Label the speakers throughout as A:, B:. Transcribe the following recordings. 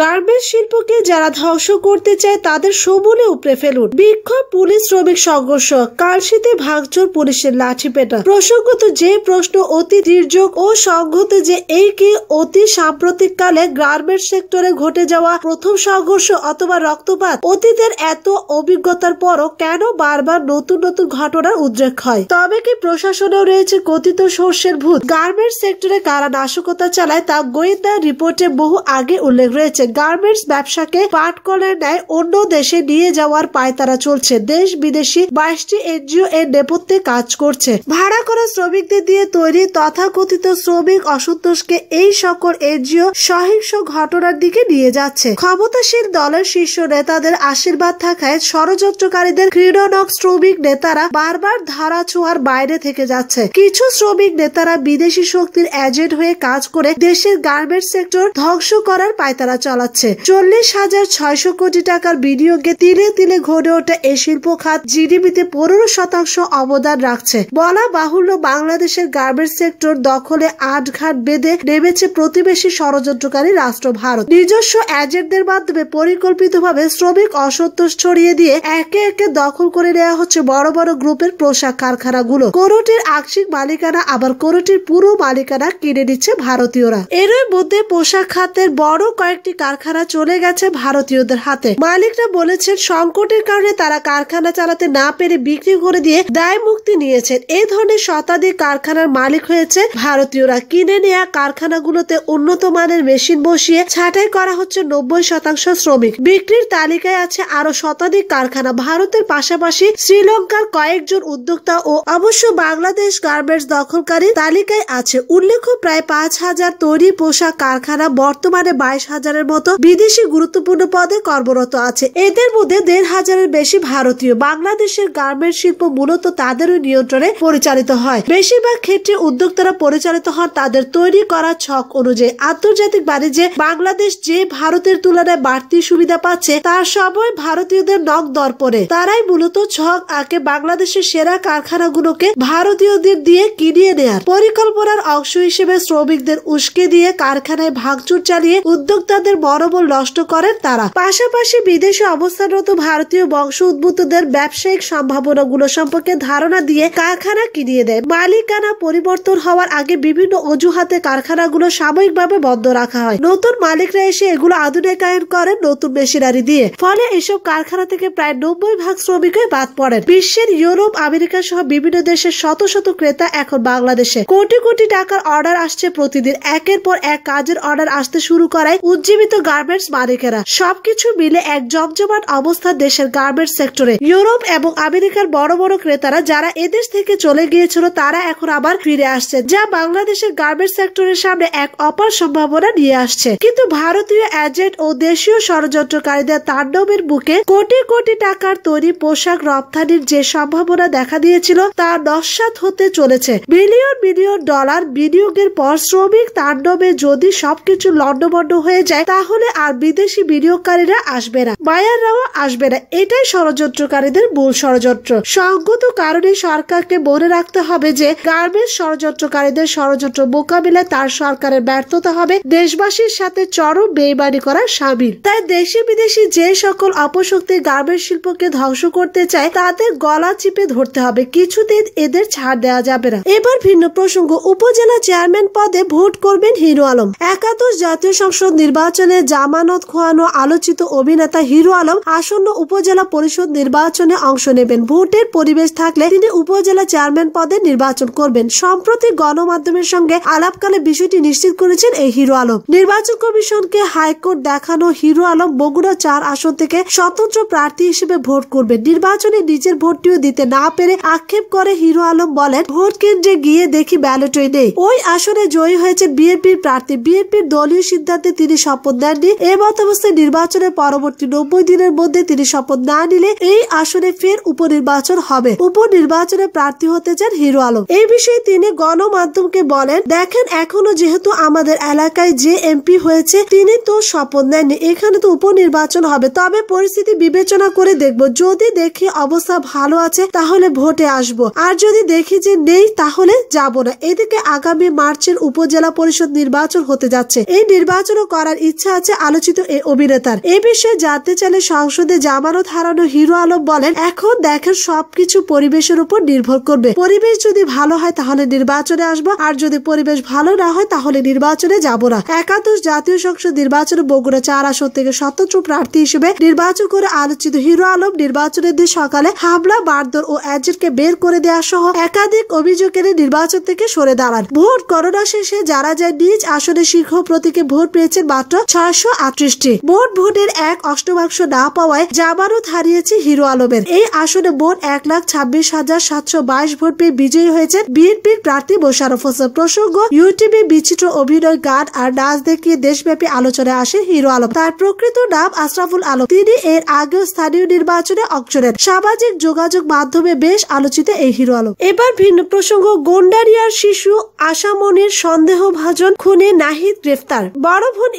A: Garments শিল্পকে যারা ধ্বংস করতে চায়, তাদের সমূলে উপড়ে ফেলুন। বিক্ষোভ পুলিশ শ্রমিক সংঘর্ষ, কালশিতে ভাঙচুর, পুলিশের লাঠি পেটা। প্রসঙ্গত যে প্রশ্ন অতি দুর্যোগ ও সংহত যে এই কি অতি সাম্প্রতিক কালে গার্মেন্টস সেক্টরে ঘটে যাওয়া প্রথম সংঘর্ষ অথবা রক্তপাত, অতীতের এত অভিজ্ঞতার পরও কেন বারবার নতুন নতুন ঘটনার উদ্রেক হয়? তবে কি প্রশাসনেও রয়েছে কথিত সর্ষের ভূত? গার্মেন্টস সেক্টরে কারা নাশকতা চালায় তা গোয়েন্দা রিপোর্টে বহু আগে উল্লেখ রয়েছে। গার্মেন্টস ব্যবসাকে পাটকলের ন্যায় অন্য দেশে নিয়ে যাওয়ার পায়তারা চলছে। দেশ বিদেশি বাইশটি এনজিও এর নেপথ্যে কাজ করছে। ভাড়া করা শ্রমিকদের দিয়ে তৈরি তথাকথিত শ্রমিক অসন্তোষকে এই সকল এনজিও সহিংস ঘটনার দিকে নিয়ে যাচ্ছে। ক্ষমতাসীন দলের শীর্ষ নেতাদের আশীর্বাদ থাকায় ষড়যন্ত্রকারীদের ক্রীড়নক শ্রমিক নেতারা বারবার ধারা ছোঁয়ার বাইরে থেকে যাচ্ছে। কিছু শ্রমিক নেতারা বিদেশি শক্তির এজেন্ট হয়ে কাজ করে দেশের গার্মেন্টস সেক্টর ধ্বংস করার পায়তারা চালাচ্ছে। চল্লিশ হাজার ছয়শো কোটি টাকার বিনিয়োগে তিলে তিলে ঘটে ওঠা এই শিল্প খাত জিডিপিতে পনেরো শতাংশ অবদান রাখছে। বলা বাহুল্য বাংলাদেশের গার্মেন্টস সেক্টর দখলে আট ঘাট বেঁধে নেমেছে প্রতিবেশী ষড়যন্ত্রকারী রাষ্ট্র ভারত। নিজস্ব এজেন্টদের মাধ্যমে পরিকল্পিতভাবে শ্রমিক অসন্তোষ ছড়িয়ে দিয়ে একে একে দখল করে নেওয়া হচ্ছে বড় বড় গ্রুপের পোশাক কারখানাগুলো। কোনোটির আংশিক মালিকানা, আবার কোনোটির পুরো মালিকানা কিনে নিচ্ছে ভারতীয়রা। এরই মধ্যে পোশাক খাতের বড় কয়েকটি কারখানা চলে গেছে ভারতীয়দের হাতে। মালিকরা বলেছেন, সংকটের কারণে তারা কারখানা চালাতে না পেরে বিক্রি করে দিয়ে দায় মুক্তি নিয়েছেন। এই ধরনের শতাধিক কারখানার মালিক হয়েছে ভারতীয়রা। কিনে নেওয়া কারখানাগুলোতে উন্নত মানের মেশিন বসিয়ে ছাঁটাই করা হচ্ছে নব্বই শতাংশ শ্রমিক। বিক্রির তালিকায় আছে আরও শতাধিক কারখানা। ভারতের পাশাপাশি শ্রীলঙ্কার কয়েকজন উদ্যোক্তা ও অবশ্য বাংলাদেশ গার্মেন্টস দখলকারী তালিকায় আছে। উল্লেখ্য, প্রায় পাঁচ হাজার তৈরি পোশাক কারখানা, বর্তমানে বাইশ হাজারের মতো বিদেশি গুরুত্বপূর্ণ পদে কর্মরত আছে। এদের মধ্যে দেড় হাজারের বেশি ভারতীয় বাংলাদেশের গার্মেন্ট শিল্প মূলত তাদেরই নিয়ন্ত্রণে পরিচালিত হয়। বেশিরভাগ ক্ষেত্রে উদ্যোক্তারা পরিচালিত হন তাদের তৈরি করা ছক অনুযায়ী। আন্তর্জাতিক বাণিজ্যে বাংলাদেশ যে ভারতের তুলনায় বাড়তি সুবিধা পাচ্ছে, তার সবই ভারতীয়দের নখ দর্পণে। তারাই মূলত ছক আঁকে বাংলাদেশের সেরা কারখানাগুলোকে ভারতীয়দের দিয়ে কিনিয়ে নেয়ার। পরিকল্পনার অংশ হিসেবে শ্রমিকদের উস্কে দিয়ে কারখানায় ভাঙচুর চালিয়ে উদ্যোক্তাদের মনোবল নষ্ট করেন তারা। পাশাপাশি বিদেশে অবস্থানরত ভারতীয় বংশ উদ্ভূতদের ব্যবসায়িক সম্ভাবনাগুলো সম্পর্কে ধারণা দিয়ে কারখানা কিনিয়ে দেয় মালিকানা পরিবর্তন হওয়ার আগে বিভিন্ন অজুহাতে কারখানাগুলো সাময়িকভাবে বন্ধ রাখা হয়। নতুন মালিকরা এসে এগুলো আধুনিকায়ন করেন নতুন মেশিনারি দিয়ে। ফলে এসব কারখানা থেকে প্রায় নব্বই ভাগ শ্রমিকই বাদ পড়েন। বিশ্বের ইউরোপ, আমেরিকা সহ বিভিন্ন দেশের শত শত ক্রেতা এখন বাংলাদেশে। কোটি কোটি টাকার অর্ডার আসছে প্রতিদিন। একের পর এক কাজের অর্ডার আসতে শুরু করায় উজ্জীবিত গার্মেন্টস মালিকেরা সবকিছু মিলে এক জমজমাট অবস্থা দেশের গার্মেন্টস সেক্টরে ইউরোপ এবং আমেরিকার বড় বড় ক্রেতারা যারা এদেশ থেকে চলে গিয়েছিল, তারা এখন আবার ফিরে আসছে, যা বাংলাদেশের গার্মেন্টস সেক্টরের সামনে এক অপার সম্ভাবনা নিয়ে আসছে। কিন্তু ভারতীয় এজেন্ট ও দেশীয় ষড়যন্ত্রকারীদের তাণ্ডবের বুকে কোটি কোটি টাকার তৈরি পোশাক রপ্তানির যে সম্ভাবনা দেখা দিয়েছিল, তা নস্বাত হতে চলেছে। বিলিয়ন বিলিয়ন ডলার বিনিয়োগের পর শ্রমিক তাণ্ডবে যদি সবকিছু লন্ডভন্ড হয়ে যায় তাহলে আর বিদেশি বিনিয়োগকারীরা আসবে না। বায়াররাও আসবে না। এটাই ষড়যন্ত্রকারীদের মূল ষড়যন্ত্র। সঙ্গত কারণে সরকারকে মনে রাখতে হবে যে, গার্মেন্টস ষড়যন্ত্রকারীদের ষড়যন্ত্র মোকাবিলায় তার সরকারের ব্যর্থতা হবে। দেশবাসীর সাথে চরম বেইমানি করা সামিল। তাই দেশি বিদেশি যে সকল অপশক্তি গার্মেন্টস শিল্পকে ধ্বংস করতে চায়, তাদের গলা চিপে ধরতে হবে। কিছুদিন এদের ছাড় দেওয়া যাবে না। এবার ভিন্ন প্রসঙ্গ। উপজেলা চেয়ারম্যান পদে ভোট করবেন হিরো আলম। একাদশ জাতীয় সংসদ নির্বাচনে জামানত খোয়ানো আলোচিত অভিনেতা হিরো আলম আসন্ন উপজেলা পরিষদ নির্বাচনে অংশ নেবেন। ভোটের পরিবেশ থাকলে তিনি উপজেলা চেয়ারম্যান পদে নির্বাচন করবেন। সম্প্রতি গণমাধ্যমের সঙ্গে আলাপকালে বিষয়টি নিশ্চিত করেছেন এই হিরো আলম। নির্বাচন কমিশনকে হাইকোর্ট দেখানো হিরো আলম বগুড়া চার আসন থেকে স্বতন্ত্র প্রার্থী হিসেবে ভোট করবেন। নির্বাচনে নিজের ভোটটিও দিতে না পেরে আক্ষেপ করে হিরো আলম বলেন, ভোট কেন্দ্রে গিয়ে দেখি ব্যালটই নেই। ওই আসনে জয়ী হয়েছে বিএনপির প্রার্থী। বিএনপির দলীয় সিদ্ধান্তে তিনি শপথ দেননি এ অবস্থায় নির্বাচনের পরবর্তী নব্বই দিনের মধ্যে তিনি শপথ না নিলে এই আসনে ফের উপনির্বাচন হবে। উপনির্বাচনে প্রার্থী হতে চান হিরো আলম। এই বিষয়ে তিনি গণমাধ্যমকে বলেন, দেখেন, এখনও যেহেতু আমাদের এলাকায় যে এমপি হয়েছে, তিনি তো শপথ নেননি। এখানে তো উপনির্বাচন হবে। তবে পরিস্থিতি বিবেচনা করে দেখব। যদি দেখি অবস্থা ভালো আছে, তাহলে ভোটে আসব। আর যদি দেখি যে নেই, তাহলে যাব না। এদিকে আগামী মার্চের উপজেলা পরিষদ নির্বাচন হতে যাচ্ছে। এই নির্বাচনও করার ইচ্ছা ইচ্ছা আছে আলোচিত এই অভিনেতার। এ বিষয়ে জানতে চাইলে সংসদে জামানত হারানো হিরো আলম বলেন, এখন দেখেন সবকিছু পরিবেশের উপর নির্ভর করবে। পরিবেশ যদি ভালো হয় তাহলে নির্বাচনে আসব, আর যদি পরিবেশ ভালো না হয় তাহলে নির্বাচনে যাব না। একাদশ জাতীয় সংসদ নির্বাচনে বগুড়া চার আসন থেকে স্বতন্ত্র প্রার্থী হিসেবে নির্বাচন করে আলোচিত হিরো আলম নির্বাচনের দিন সকালে হামলা, মারধর ও এজেন্টকে বের করে দেওয়া সহ একাধিক অভিযোগ এনে নির্বাচন থেকে সরে দাঁড়ান। ভোট গণনা শেষে যারা যায়, নিজ আসনে শীর্ষ প্রতীকে ভোট পেয়েছেন মাত্র ছয়শো আটত্রিশটি মোট ভোটের এক অষ্টমাংশ না পাওয়ায় জামানত হারিয়েছে হিরো আলমের। এই আসনে মোট এক লাখ ছাব্বিশ হাজার সাতশো বাইশ ভোট পেয়ে বিজয়ী হয়েছে বিএনপির প্রার্থী মোশারফ হোসেন। প্রসঙ্গ, ইউটিউবে বিচিত্র অভিনয়, গান আর নাচ দেখিয়ে দেশব্যাপী আলোচনায় আসে হিরো আলম। তার প্রকৃত নাম আশরাফুল আলম। তিনি এর আগেও স্থানীয় নির্বাচনে অংশ নেন। সামাজিক যোগাযোগ মাধ্যমে বেশ আলোচিত এই হিরো আলম। এবার ভিন্ন প্রসঙ্গ, গোন্ডারিয়ার শিশু আশামনির সন্দেহভাজন খুনে নাহিদ গ্রেফতার। বড় বোন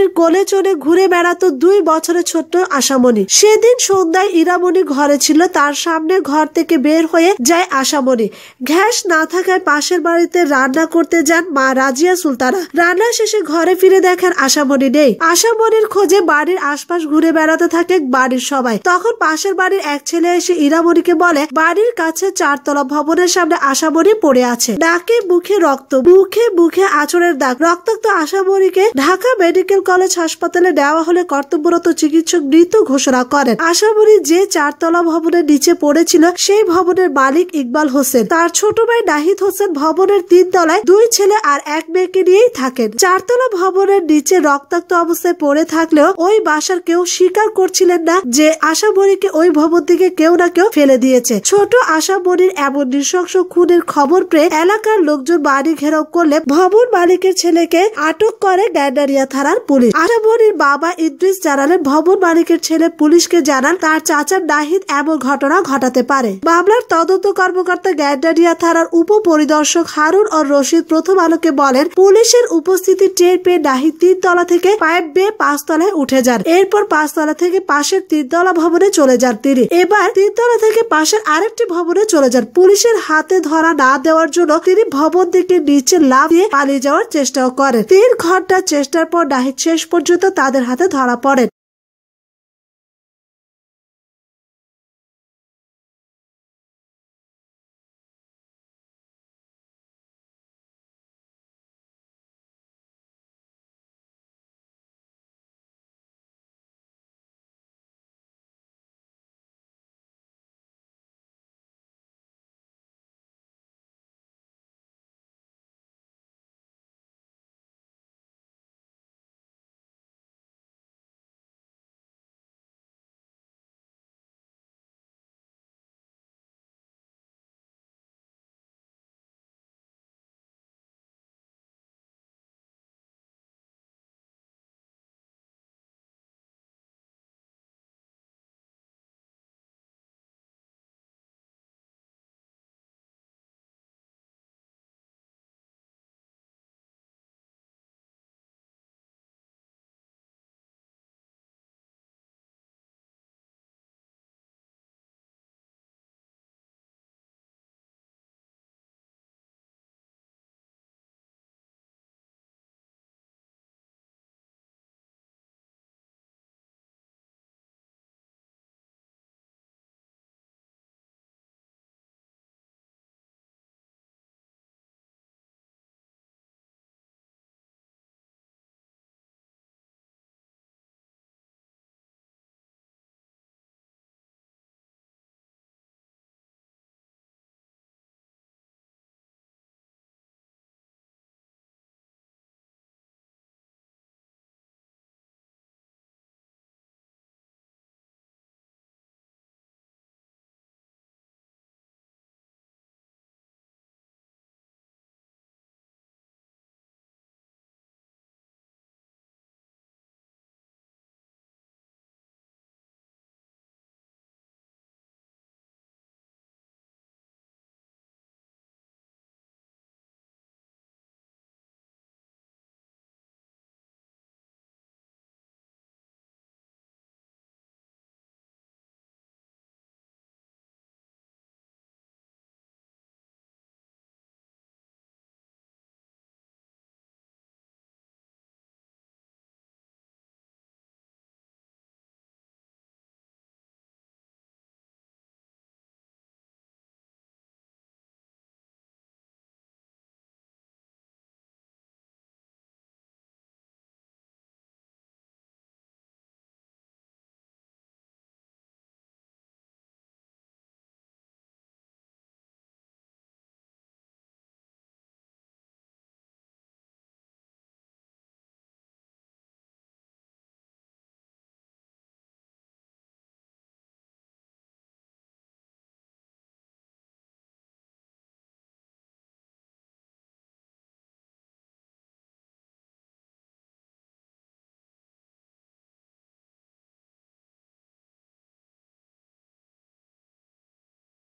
A: ইরামনির কোলে চড়ে ঘুরে বেড়াতো দুই বছরের ছোট্ট আশামণি। সেদিন সন্ধ্যায় ইরামণি ঘরে ছিল, তার সামনে ঘর থেকে বের হয়ে যায় আশামণি। গ্যাস না থাকায় পাশের বাড়িতে রান্না করতে যান মা রাজিয়া সুলতানা। রান্না শেষে ঘরে ফিরে দেখেন আশামণি নেই। আশামণির খোঁজে বাড়ির আশপাশ ঘুরে বেড়াতে থাকে বাড়ির সবাই। তখন পাশের বাড়ির এক ছেলে এসে ইরামণিকে বলে, বাড়ির কাছে চারতলা ভবনের সামনে আশামণি পড়ে আছে। নাকে মুখে রক্ত, মুখে মুখে আচরের দাগ। রক্তাক্ত আশামণিকে ঢাকা মেডিকেল কলেজ হাসপাতালে নেওয়া হলে কর্তব্যরত চিকিৎসক মৃত ঘোষণা করেন। আশামণি যে চারতলা ভবনের নিচে পড়েছিল সেই ভবনের মালিক ইকবাল হোসেন। তার ছোট ভাই নাহিদ হোসেন ভবনের তিন তলায় দুই ছেলে আর এক মেয়েকে নিয়েই থাকেন। চারতলা ভবনের নিচে রক্তাক্ত অবস্থায় পড়ে থাকলেও ওই বাসার কেউ স্বীকার করছিলেন না যে আশামণিকে ওই ভবন থেকে কেউ না কেউ ফেলে দিয়েছে। ছোট আশামণির এমন নৃশংস খুনের খবর পেয়ে এলাকার লোকজন বাড়ি ঘেরাও করলে ভবন মালিকের ছেলেকে আটক করে গ্যান্ডারিয়া থানার পুলিশ। আশামণির বাবা ইদ্রিস জানালেন, ভবন মালিকের ছেলে পুলিশকে জানান, তার চাচার নাহিদ এমন ঘটনা ঘটাতে পারে। মামলার তদন্ত কর্মকর্তা গ্যান্ডারিয়া থানার উপ পরিদর্শক হারুন ও রশিদ প্রথম আলোকে বলেন, পুলিশের উপস্থিতি টের পেয়ে নাহিদ তিন তলা থেকে পাইপ বেয়ে পাঁচতলায় উঠে যান। এরপর পাঁচতলা থেকে পাশের তিনতলা ভবনে চলে যান তিনি। এবার তিনতলা থেকে পাশের আরেকটি ভবনে চলে যান। পুলিশের হাতে ধরা না দেওয়ার জন্য তিনি ভবন থেকে নিচে লাভ দিয়ে পালিয়ে যাওয়ার চেষ্টাও করেন। তিন ঘণ্টা চেষ্টার পর নাহিদ শেষ পর্যন্ত তাদের হাতে ধরা পড়েন।